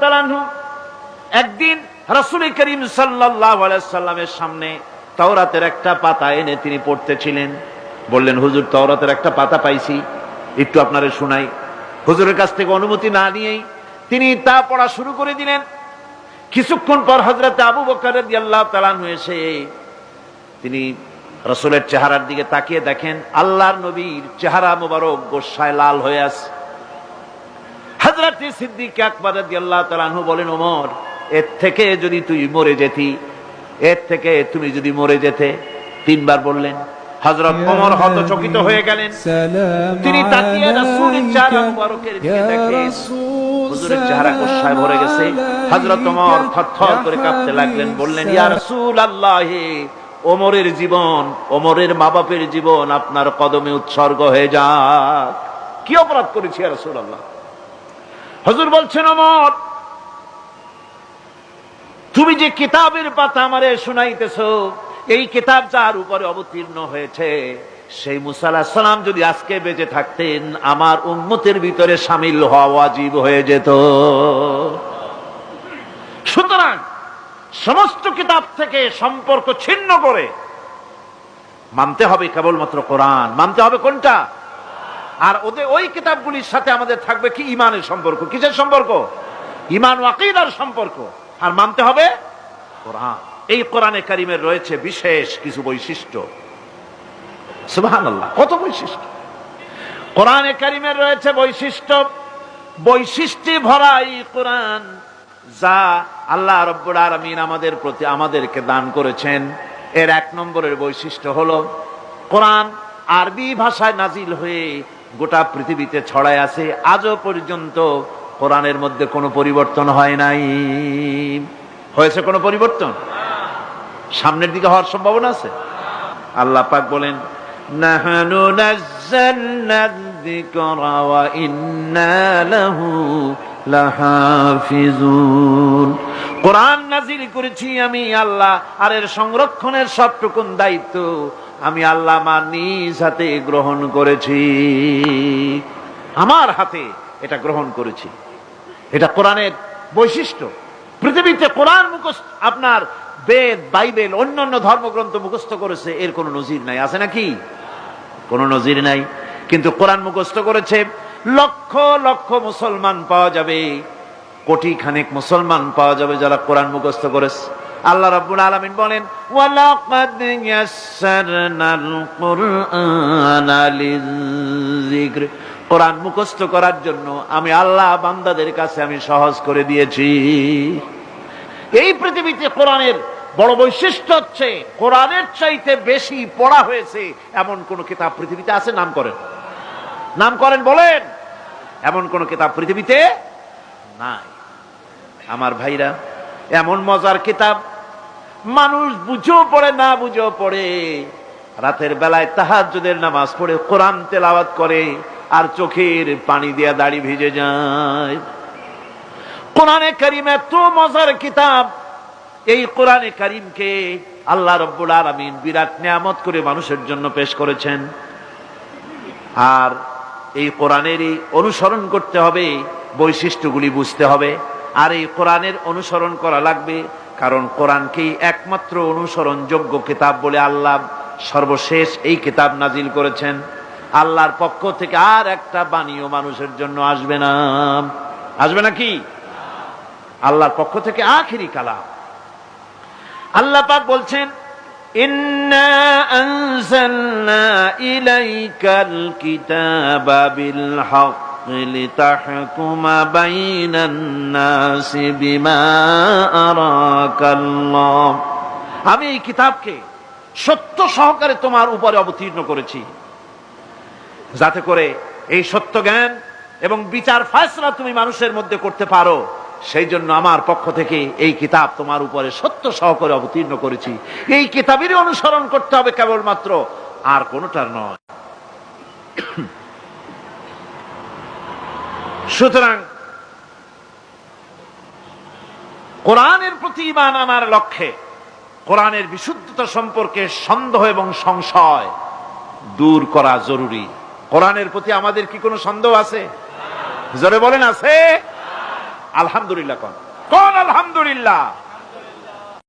তাআলা আনহু একদিন রাসূল করিম সাল্লামের সামনে তাওরাতের একটা পাতা এনে তিনি পড়তেছিলেন। বললেন, হুজুর, তাওরাতের একটা পাতা পাইছি, একটু আপনারে শোনাই। হুজুরের কাছ থেকে অনুমতি না নিয়েই তিনি তা পড়া শুরু করে দিলেন। কিছুক্ষণ পর হজরত আবু বকর রাদিয়াল্লাহু তাআলা আনহু এসে তিনি রসুলের চেহারার দিকে তাকিয়ে দেখেন, আল্লাহর নবীর চেহারা মোবারক গোসায় লাল হয়ে আছে। হজরত সিদ্দিক আকবর আল্লাহ বলেন ওমর এর থেকে যদি তুই মরে যেতি এর থেকে তুমি যদি মরে যেতে তিনবার বললেন। হজরত ওমর হতচকিত হয়ে গেলেন। তিনি তাকিয়ে রাসূলের চেহারা মোবারকের দিকে দেখেন হুজুরের চেহারা গোসায় ভরে গেছে। হজরত ওমর থরথর করে কাঁপতে লাগলেন বললেন ইয়া রাসূলুল্লাহ ওমরের জীবন ওমরের মা বাপের জীবন আপনার কদমে উৎসর্গ হয়ে যাক। কি অপরাধ করেছি ইয়া রাসূলুল্লাহ? হজুর বলছেন অমর তুমি যে কিতাবের পাতা আমারে শুনাইতেছ, এই কিতাব যার উপরে অবতীর্ণ হয়েছে, সেই মুসাল্লাহ সালাম যদি আজকে বেঁচে থাকতেন, আমার উম্মতের ভিতরে সামিল হওয়া ওয়াজিব হয়ে যেত। সুতরাং সমস্ত কিতাব থেকে সম্পর্ক ছিন্ন করে মানতে হবে কেবলমাত্র কোরআন। মানতে হবে কোনটা? আর ওদের ওই কিতাবগুলির সাথে আমাদের থাকবে কি? ইমানের সম্পর্ক। কিসের সম্পর্ক? ইমান ওয়াকিদার সম্পর্ক। আর মানতে হবে কোরআন। এই কোরআনে কারিমের রয়েছে বিশেষ কিছু বৈশিষ্ট্য। সুবহানাল্লাহ, কত বৈশিষ্ট্য? কোরআনে কারিমের রয়েছে বৈশিষ্ট্য, বৈশিষ্ট্যে ভরা এই কোরআন, যা আল্লাহ রব্বুল আলমিন আমাদের প্রতি, আমাদেরকে দান করেছেন। এর এক নম্বরের বৈশিষ্ট্য হল, কোরআন আরবি ভাষায় নাজিল হয়ে গোটা পৃথিবীতে ছড়ায় আছে, আজও পর্যন্ত কোরআনের মধ্যে কোনো পরিবর্তন হয় নাই। হয়েছে কোনো পরিবর্তন? সামনের দিকে হওয়ার সম্ভাবনা আছে? আল্লাহ পাক বলেন কোরআন নাজিল করেছি আমি, আল্লাহ, আর এর সংরক্ষণের সবটুকুন দায়িত্ব আমি আল্লাহ আমার নিজ হাতে গ্রহণ করেছি। আমার হাতে এটা গ্রহণ করেছি। এটা কোরআনের বৈশিষ্ট্য। পৃথিবীতে কোরআন মুখস্থ আপনার বেদ, বাইবেল, অন্যান্য ধর্মগ্রন্থ মুখস্থ করেছে, এর কোনো নজির নাই। আছে নাকি? কোনো নজির নাই। কিন্তু কোরআন মুখস্থ করেছে, লক্ষ লক্ষ মুসলমান পাওয়া যাবে কোটি খানেক মুসলমান পাওয়া যাবে যারা কোরআন মুখস্থ করেছে। আল্লাহ রাব্বুল আলামিন বলেন, ওয়ালাকাদ ইয়াসসারনাল কুরআনা লিযিকর কোরআন মুখস্থ করার জন্য আমি আল্লাহ বান্দাদের কাছে আমি সহজ করে দিয়েছি। এই পৃথিবীতে কোরআনের বড় বৈশিষ্ট্য হচ্ছে, কোরআনের চাইতে বেশি পড়া হয়েছে এমন কোন কিতাব পৃথিবীতে আছে? নাম করেন। নাম করেন, বলেন। এমন কোন কিতাব পৃথিবীতে নাই। আমার ভাইরা এমন মজার কিতাব? মানুষ বুঝেও পড়ে, না বুঝেও পড়ে। রাতের বেলায় তাহাজ্জুদের নামাজ পড়ে কোরআন তেলাওয়াত করে আর চোখের পানি দিয়া দাড়ি ভিজে যায়। কোরআনে করিম এত মজার কিতাব। এই কোরআনে করিমকে আল্লাহ রব্বুল আলমিন বিরাট নিয়ামত করে মানুষের জন্য পেশ করেছেন। আর এই কোরআনেরই অনুসরণ করতে হবে, বৈশিষ্ট্যগুলি বুঝতে হবে। আর এই কোরআনের অনুসরণ করা লাগবে, কারণ কোরআনকেই একমাত্র অনুসরণযোগ্য কিতাব বলে আল্লাহ সর্বশেষ এই কিতাব নাজিল করেছেন। আল্লাহর পক্ষ থেকে আর একটা বাণীও মানুষের জন্য আসবে না। আসবে না কি? আল্লাহর পক্ষ থেকে আখিরি কালাম। আল্লাহ পাক বলছেন, ইন্না ইলাইকাল কিতাবা বিল হক লিতাহকুমা বাইনান নাসি বিমা আরাকাল্লাহ আমি এই কিতাবকে সত্য সহকারে তোমার উপরে অবতীর্ণ করেছি। যাতে করে এই সত্য জ্ঞান এবং বিচার ফায়সলা তুমি মানুষের মধ্যে করতে পারো, সেই জন্য আমার পক্ষ থেকে এই কিতাব তোমার উপরে সত্য সহকারে অবতীর্ণ করেছি। এই কিতাবেরই অনুসরণ করতে হবে কেবলমাত্র, আর কোনটার নয়। সুতরাং কোরআনের প্রতি ইমান আনার লক্ষ্যে কোরআনের বিশুদ্ধতা সম্পর্কে সন্দেহ এবং সংশয় দূর করা জরুরি। কোরআনের প্রতি আমাদের কি কোনো সন্দেহ আছে? জোরে বলেন, আছে? আলহামদুলিল্লাহ কোন। কোন আলহামদুলিল্লাহ।